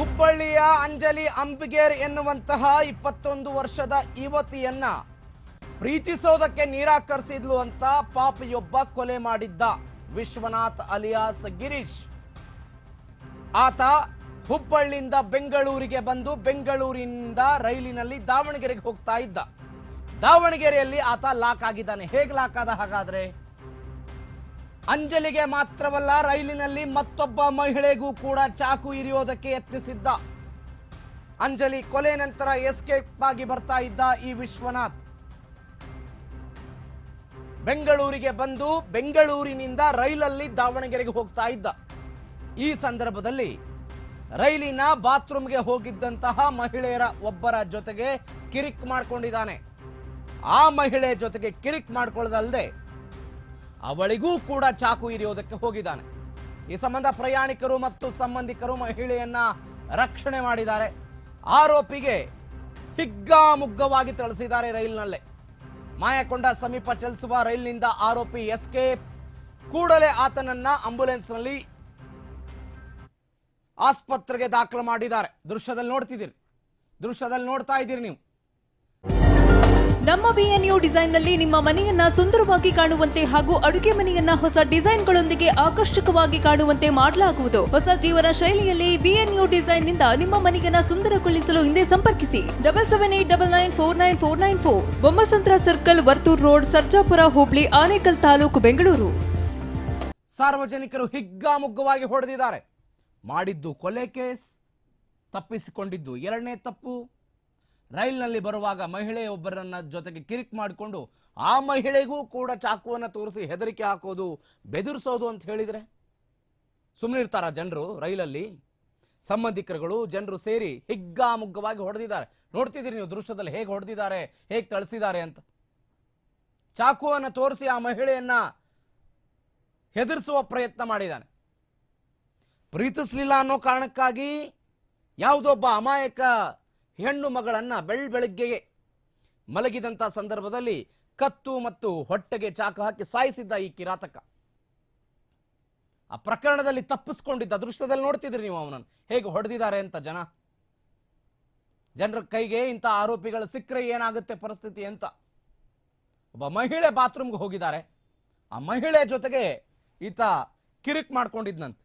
ಹುಬ್ಬಳ್ಳಿಯ ಅಂಜಲಿ ಅಂಬಿಗೇರ್ ಎನ್ನುವಂತಹ ಇಪ್ಪತ್ತೊಂದು ವರ್ಷದ ಯುವತಿಯನ್ನ ಪ್ರೀತಿಸೋದಕ್ಕೆ ನಿರಾಕರಿಸಿದ್ಲು ಅಂತ ಪಾಪಿಯೊಬ್ಬ ಕೊಲೆ ಮಾಡಿದ್ದ ವಿಶ್ವನಾಥ್ ಅಲಿಯಾಸ್ ಗಿರೀಶ್. ಆತ ಹುಬ್ಬಳ್ಳಿಯಿಂದ ಬೆಂಗಳೂರಿಗೆ ಬಂದು ಬೆಂಗಳೂರಿನಿಂದ ರೈಲಿನಲ್ಲಿ ದಾವಣಗೆರೆಗೆ ಹೋಗ್ತಾ ಇದ್ದ. ದಾವಣಗೆರೆಯಲ್ಲಿ ಆತ ಲಾಕ್ ಆಗಿದ್ದಾನೆ. ಹೇಗೆ ಲಾಕ್ ಆದ ಹಾಗಾದ್ರೆ? ಅಂಜಲಿಗೆ ಮಾತ್ರವಲ್ಲ, ರೈಲಿನಲ್ಲಿ ಮತ್ತೊಬ್ಬ ಮಹಿಳೆಗೂ ಕೂಡ ಚಾಕು ಇರಿಯೋದಕ್ಕೆ ಯತ್ನಿಸಿದ್ದ. ಅಂಜಲಿ ಕೊಲೆ ನಂತರ ಎಸ್ಕೇಪ್ ಆಗಿ ಬರ್ತಾ ಇದ್ದ ಈ ವಿಶ್ವನಾಥ್. ಬೆಂಗಳೂರಿಗೆ ಬಂದು ಬೆಂಗಳೂರಿನಿಂದ ರೈಲಲ್ಲಿ ದಾವಣಗೆರೆಗೆ ಹೋಗ್ತಾ ಇದ್ದ. ಈ ಸಂದರ್ಭದಲ್ಲಿ ರೈಲಿನ ಬಾತ್ರೂಮ್ಗೆ ಹೋಗಿದ್ದಂತಹ ಮಹಿಳೆಯರ ಒಬ್ಬರ ಜೊತೆಗೆ ಕಿರಿಕ್ ಮಾಡ್ಕೊಂಡಿದ್ದಾನೆ. ಆ ಮಹಿಳೆ ಜೊತೆಗೆ ಕಿರಿಕ್ ಮಾಡ್ಕೊಳ್ಳೋದಲ್ಲದೆ ಅವಳಿಗೂ ಕೂಡ ಚಾಕು ಇರಿಯೋದಕ್ಕೆ ಹೋಗಿದ್ದಾನೆ. ಈ ಸಂಬಂಧ ಪ್ರಯಾಣಿಕರು ಮತ್ತು ಸಂಬಂಧಿಕರು ಮಹಿಳೆಯನ್ನ ರಕ್ಷಣೆ ಮಾಡಿದ್ದಾರೆ. ಆರೋಪಿಗೆ ಹಿಗ್ಗಾಮುಗ್ಗವಾಗಿ ತಳಿಸಿದ್ದಾರೆ ರೈಲಿನಲ್ಲೇ. ಮಾಯಕೊಂಡ ಸಮೀಪ ಚಲಿಸುವ ರೈಲಿನಿಂದ ಆರೋಪಿ ಎಸ್ಕೇಪ್. ಕೂಡಲೇ ಆತನನ್ನ ಆಂಬ್ಯುಲೆನ್ಸ್ನಲ್ಲಿ ಆಸ್ಪತ್ರೆಗೆ ದಾಖಲು ಮಾಡಿದ್ದಾರೆ. ದೃಶ್ಯದಲ್ಲಿ ನೋಡ್ತಿದ್ದೀರಿ. ದೃಶ್ಯದಲ್ಲಿ ನೋಡ್ತಾ ಇದ್ದೀರಿ ನೀವು. ನಮ್ಮ ಬಿಎನ್ಯು ಡಿಸೈನ್ನಲ್ಲಿ ನಿಮ್ಮ ಮನೆಯನ್ನ ಸುಂದರವಾಗಿ ಕಾಣುವಂತೆ ಹಾಗೂ ಅಡುಗೆ ಮನೆಯನ್ನ ಹೊಸ ಡಿಸೈನ್ಗಳೊಂದಿಗೆ ಆಕರ್ಷಕವಾಗಿ ಕಾಣುವಂತೆ ಮಾಡಲಾಗುವುದು. ಹೊಸ ಜೀವನ ಶೈಲಿಯಲ್ಲಿ ಬಿಎನ್ಯು ಡಿಸೈನ್ನಿಂದ ನಿಮ್ಮ ಮನೆಯನ್ನ ಸುಂದರಗೊಳಿಸಲು ಹಿಂದೆ ಸಂಪರ್ಕಿಸಿ. Double seven eight double nine four nine four nine four Bommasandra circle Varthur road Sarjapur Hubli Anekal taluk Bengaluru. ಸಾರ್ವಜನಿಕರು ಹಿಗ್ಗಾಮುಗ್ಗವಾಗಿ ಹೊಡೆದಿದ್ದಾರೆ. ಮಾಡಿದ್ದು ಕೊಲೆ ಕೇಸ್, ತಪ್ಪಿಸಿಕೊಂಡಿದ್ದು ಎರಡನೇ ತಪ್ಪು. ರೈಲ್ನಲ್ಲಿ ಬರುವಾಗ ಮಹಿಳೆಯೊಬ್ಬರನ್ನ ಜೊತೆಗೆ ಕಿರಿಕ್ ಮಾಡಿಕೊಂಡು ಆ ಮಹಿಳೆಗೂ ಕೂಡ ಚಾಕುವನ್ನು ತೋರಿಸಿ ಹೆದರಿಕೆ ಹಾಕೋದು, ಬೆದರಿಸೋದು ಅಂತ ಹೇಳಿದರೆ? ಸುಮ್ಮನೆ ಇರ್ತಾರ ಜನರು ರೈಲಲ್ಲಿ? ಸಂಬಂಧಿಕರುಗಳು, ಜನರು ಸೇರಿ ಹಿಗ್ಗಾಮುಗ್ಗವಾಗಿ ಹೊಡೆದಿದ್ದಾರೆ. ನೋಡ್ತಿದ್ದೀರಿ ನೀವು ದೃಶ್ಯದಲ್ಲಿ ಹೇಗೆ ಹೊಡೆದಿದ್ದಾರೆ, ಹೇಗೆ ತಳಿಸಿದ್ದಾರೆ ಅಂತ. ಚಾಕುವನ್ನು ತೋರಿಸಿ ಆ ಮಹಿಳೆಯನ್ನ ಹೆದರಿಸುವ ಪ್ರಯತ್ನ ಮಾಡಿದ್ದಾನೆ. ಪ್ರೀತಿಸಲಿಲ್ಲ ಅನ್ನೋ ಕಾರಣಕ್ಕಾಗಿ ಯಾವುದೊಬ್ಬ ಅಮಾಯಕ ಹೆಣ್ಣು ಮಗಳನ್ನು ಬೆಳ್ ಬೆಳಗ್ಗೆಗೆ ಮಲಗಿದಂಥ ಸಂದರ್ಭದಲ್ಲಿ ಕತ್ತು ಮತ್ತು ಹೊಟ್ಟೆಗೆ ಚಾಕು ಹಾಕಿ ಸಾಯಿಸಿದ್ದ ಈ ಕಿರಾತಕ. ಆ ಪ್ರಕರಣದಲ್ಲಿ ತಪ್ಪಿಸ್ಕೊಂಡಿದ್ದ ದೃಶ್ಯದಲ್ಲಿ ನೋಡ್ತಿದ್ರಿ ನೀವು ಅವನನ್ನು. ಹೇಗೆ ಹೊಡೆದಿದ್ದಾರೆ ಅಂತ ಜನ. ಜನರ ಕೈಗೆ ಇಂಥ ಆರೋಪಿಗಳು ಸಿಕ್ಕರೆ ಏನಾಗುತ್ತೆ ಪರಿಸ್ಥಿತಿ ಅಂತ. ಒಬ್ಬ ಮಹಿಳೆ ಬಾತ್ರೂಮ್ಗೆ ಹೋಗಿದ್ದಾರೆ. ಆ ಮಹಿಳೆ ಜೊತೆಗೆ ಈತ ಕಿರಿಕ್ ಮಾಡ್ಕೊಂಡಿದ್ನಂತೆ.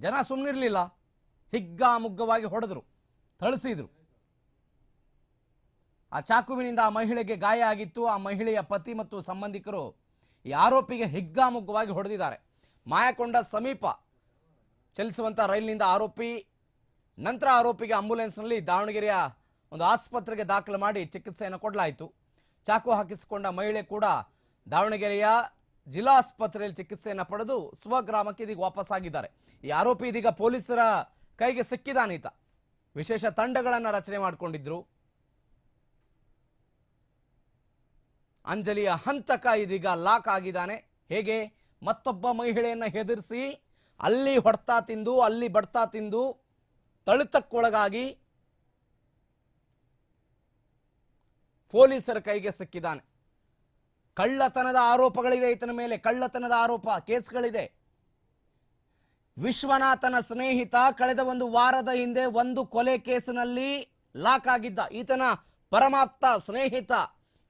ಜನ ಸುಮ್ಮನಿರ್ಲಿಲ್ಲ ಹಿಗ್ಗಾಮುಗ್ಗವಾಗಿ ಹೊಡೆದ್ರು. ಥಳಿಸಿದ್ರು. ಆ ಚಾಕುವಿನಿಂದ ಆ ಮಹಿಳೆಗೆ ಗಾಯ ಆಗಿತ್ತು. ಆ ಮಹಿಳೆಯ ಪತಿ ಮತ್ತು ಸಂಬಂಧಿಕರು ಈ ಆರೋಪಿಗೆ ಹಿಗ್ಗಾಮುಗ್ಗವಾಗಿ ಹೊಡೆದಿದ್ದಾರೆ. ಮಾಯಕೊಂಡ ಸಮೀಪ ಚಲಿಸುವಂಥ ರೈಲಿನಿಂದ ಆರೋಪಿ, ನಂತರ ಆರೋಪಿಗೆ ಆಂಬ್ಯುಲೆನ್ಸ್ನಲ್ಲಿ ದಾವಣಗೆರೆಯ ಒಂದು ಆಸ್ಪತ್ರೆಗೆ ದಾಖಲು ಮಾಡಿ ಚಿಕಿತ್ಸೆಯನ್ನು ಕೊಡಲಾಯಿತು. ಚಾಕು ಹಾಕಿಸಿಕೊಂಡ ಮಹಿಳೆ ಕೂಡ ದಾವಣಗೆರೆಯ ಜಿಲ್ಲಾ ಆಸ್ಪತ್ರೆಯಲ್ಲಿ ಚಿಕಿತ್ಸೆಯನ್ನು ಪಡೆದು ಸ್ವಗ್ರಾಮಕ್ಕೆ ಇದೀಗ ವಾಪಸ್ಸಾಗಿದ್ದಾರೆ. ಈ ಆರೋಪಿ ಇದೀಗ ಪೊಲೀಸರ ಕೈಗೆ ಸಿಕ್ಕಿದಾನೀತ ವಿಶೇಷ ತಂಡಗಳನ್ನು ರಚನೆ ಮಾಡಿಕೊಂಡಿದ್ರು. ಅಂಜಲಿಯ ಹಂತಕ ಇದೀಗ ಲಾಕ್ ಆಗಿದ್ದಾನೆ. ಹೇಗೆ? ಮತ್ತೊಬ್ಬ ಮಹಿಳೆಯನ್ನು ಹೆದರಿಸಿ ಅಲ್ಲಿ ಹೊಡ್ತಾ ತಿಂದು, ಅಲ್ಲಿ ಬಡ್ತಾ ತಿಂದು ತಳಿತಕ್ಕೊಳಗಾಗಿ ಪೊಲೀಸರ ಕೈಗೆ ಸಿಕ್ಕಿದ್ದಾನೆ. ಕಳ್ಳತನದ ಆರೋಪಗಳಿದೆ ಈತನ ಮೇಲೆ. ಕಳ್ಳತನದ ಆರೋಪ, ಕೇಸ್ಗಳಿದೆ. ವಿಶ್ವನಾಥನ ಸ್ನೇಹಿತ ಕಳೆದ ಒಂದು ವಾರದ ಹಿಂದೆ ಒಂದು ಕೊಲೆ ಕೇಸಿನಲ್ಲಿ ಲಾಕ್ ಆಗಿದ್ದ ಈತನ ಪರಮಾಪ್ತ ಸ್ನೇಹಿತ,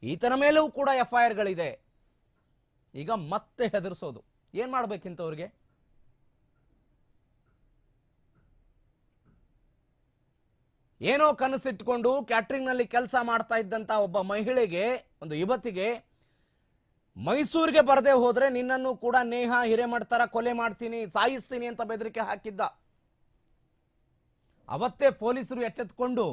ಈತನ ಮೇಲೂ ಕೂಡ ಎಫ್ ಐ ಆರ್ಗಳಿದೆ ಈಗ ಮತ್ತೆ ಹೆದರಿಸೋದು. ಏನ್ ಮಾಡ್ಬೇಕಿಂತವ್ರಿಗೆ? ಏನೋ ಕನಸಿಟ್ಕೊಂಡು ಕ್ಯಾಟ್ರಿಂಗ್ನಲ್ಲಿ ಕೆಲಸ ಮಾಡ್ತಾ ಇದ್ದಂಥ ಒಬ್ಬ ಮಹಿಳೆಗೆ, ಒಂದು ಯುವತಿಗೆ ಮೈಸೂರಿಗೆ ಬರದೆ ಹೋದ್ರೆ ನಿನ್ನನ್ನು ಕೂಡ ನೇಹ, ಹಿರೇಮಠ್ ಕೊಲೆ ಮಾಡ್ತೀನಿ, ಸಾಯಿಸ್ತೀನಿ ಅಂತ ಬೆದರಿಕೆ ಹಾಕಿದ್ದ. ಅವತ್ತೇ ಪೊಲೀಸರು ಎಚ್ಚೆತ್ಕೊಂಡು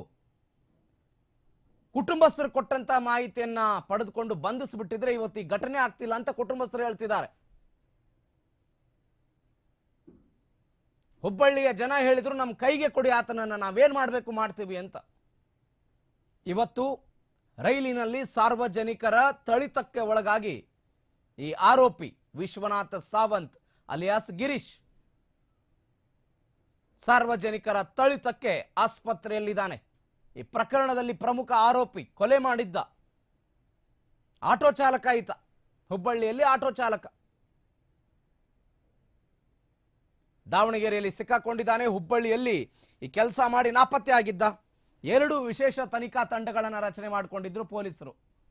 ಕುಟುಂಬಸ್ಥರು ಕೊಟ್ಟಂತ ಮಾಹಿತಿಯನ್ನ ಪಡೆದುಕೊಂಡು ಬಂಧಿಸ್ಬಿಟ್ಟಿದ್ರೆ ಇವತ್ತು ಈ ಘಟನೆ ಆಗ್ತಿಲ್ಲ ಅಂತ ಕುಟುಂಬಸ್ಥರು ಹೇಳ್ತಿದ್ದಾರೆ. ಹುಬ್ಬಳ್ಳಿಯ ಜನ ಹೇಳಿದ್ರು ನಮ್ಮ ಕೈಗೆ ಕೊಡಿ ಆತನನ್ನ, ನಾವೇನು ಮಾಡಬೇಕು ಮಾಡ್ತೀವಿ ಅಂತ. ಇವತ್ತು ರೈಲಿನಲ್ಲಿ ಸಾರ್ವಜನಿಕರ ತಳಿತಕ್ಕೆ ಒಳಗಾಗಿ ಈ ಆರೋಪಿ ವಿಶ್ವನಾಥ ಸಾವಂತ್ ಅಲಿಯಾಸ್ ಗಿರೀಶ್ ಸಾರ್ವಜನಿಕರ ತಳಿತಕ್ಕೆ ಆಸ್ಪತ್ರೆಯಲ್ಲಿದ್ದಾನೆ. ಈ ಪ್ರಕರಣದಲ್ಲಿ ಪ್ರಮುಖ ಆರೋಪಿ ಕೊಲೆ ಮಾಡಿದ್ದ. ಆಟೋ ಚಾಲಕ ಈತ, ಹುಬ್ಬಳ್ಳಿಯಲ್ಲಿ ಆಟೋ ಚಾಲಕ. ದಾವಣಗೆರೆಯಲ್ಲಿ ಸಿಕ್ಕಾಕೊಂಡಿದ್ದಾನೆ, ಹುಬ್ಬಳ್ಳಿಯಲ್ಲಿ ಈ ಕೆಲಸ ಮಾಡಿ ನಾಪತ್ತೆ ಆಗಿದ್ದ ಎರಡು ವಿಶೇಷ ತನಿಖಾ ತಂಡಗಳನ್ನು ರಚನೆ ಮಾಡಿಕೊಂಡಿದ್ರು ಪೊಲೀಸರು.